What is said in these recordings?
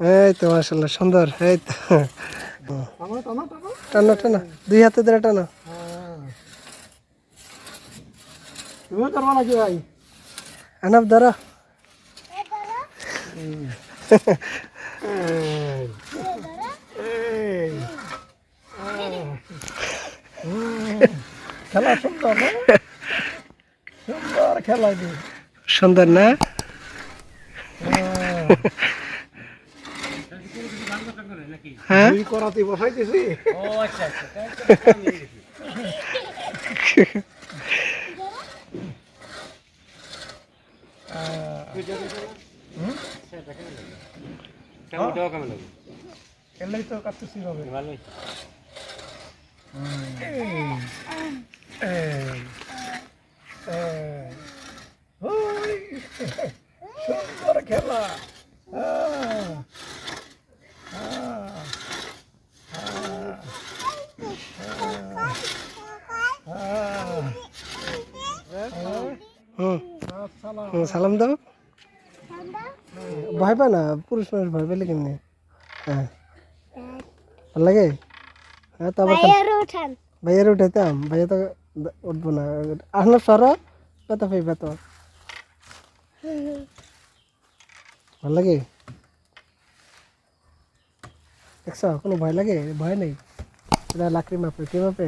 এই তো মাসাল্লাহ সুন্দর, এই তো। টানো টানো, দুই হাতে ধরে টানো। তুমিও ধরো। খেলা সুন্দর সুন্দর খেলা সুন্দর না? হ্যাঁ? দুই করাতে বসাইতেছি। খেললেই তো কাটতেছি হবে ওই, সুন্দর খেলা আহ, আহ, আহ, হুম আসসালাম। হুম, সালাম দাও। ভয় পায় না? পুরুষ মানুষ ভয় পেলে কেমনি? হ্যাঁ। ভালো লাগে? হ্যাঁ তো ভাইয়ের উঠাইতাম ভাইয়া তো উঠবো না। আসলে সর ব্যথা পাইবে তো ভালো লাগে? দেখছ কোনো ভয় লাগে? ভয় নেই। এটা লাকড়ি মাপে কি মাপে?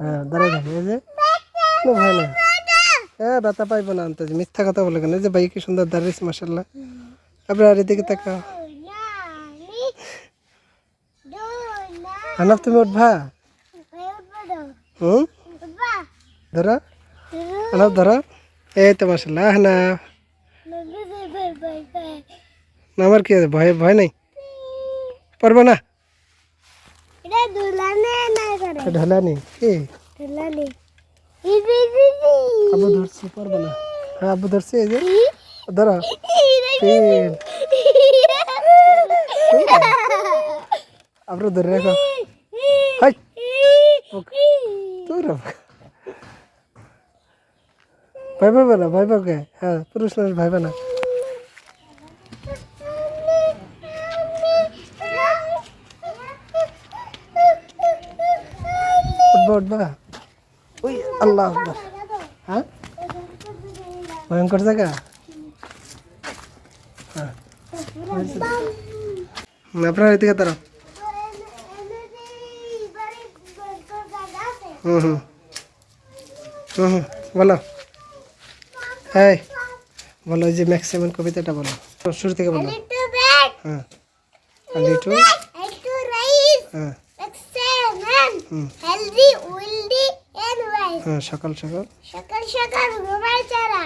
হ্যাঁ দাঁড়াই থাকে এই যে। কোনো ভয় নেই। হ্যাঁ ব্যথা পাইবো না আনতে মিথ্যা কথা বলে কেন? যে ভাই কি সুন্দর দাঁড়িয়েছে মাসাল্লাহ আপনার এদিকে তাকা নানি দোনা তুমি উঠবা? হুম? ধরো। আনাপ ধরো। এই তো মাসাল্লাহ বাই না আমার কি আছে? ভয় ভয় নাই? পারব না? এটা দুলানে না ঢালানি? কি দুলানে ইজি ইজি আবু ধরছি পারব না হ্যাঁ আবু ধরছি এই যে ধরো তিন আবার ধরে রাখো হাই তোর ভয় পাবে না ভয় পাবে হ্যাঁ পুরুষ মানুষ ভয় পাবে না উঠবা উঠবা ওই আল্লাহ আকবার। হ্যাঁ? ভয়ঙ্কর জায়গা? হ্যাঁ। আপনার এদিকে তারা হুম হুম। হুম হুম। বলো। হ্যাঁ বলো যে ম্যাক্সিমাম কবিতাটা বলো। শুরু থেকে বলো। হ্যাঁ। হ্যাঁ। হুম। and white. হ্যাঁ সকাল সকাল? সকাল সকাল ঘুমায় চারা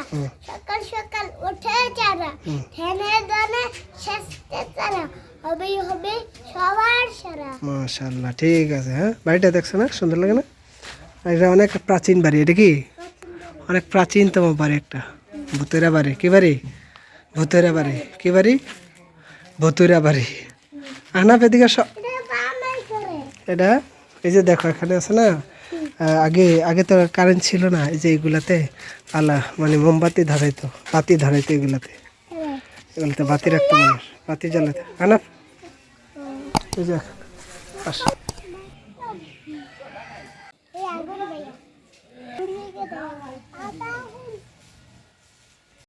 সকাল সকাল ওঠে চারা। ধ্যানে দানে স্বাস্থ্যের চারা হবেই হবে সবার সারা। মাশাল্লাহ ঠিক আছে হ্যাঁ? বাড়িটা দেখছ না? সুন্দর লাগে না? এটা অনেক প্রাচীন বাড়ি এটা কি? অনেক প্রাচীনতম বাড়ি একটা। ভূতেরা বাড়ি কি বাড়ি? ভূতেরা বাড়ি কি বাড়ি? ভূতুরা বাড়ি। আনা এদিকে সব এটা? এই যে দেখো এখানে আছে না? আগে আগে তো কারেন্ট ছিল না, এই যে এইগুলাতে আলা মানে মোমবাতি ধরাইতো, বাতি ধরাইতো এগুলাতে। এগুলোতে বাতি রাখতো মানুষ, বাতি জ্বালাতে আনাফ? আস।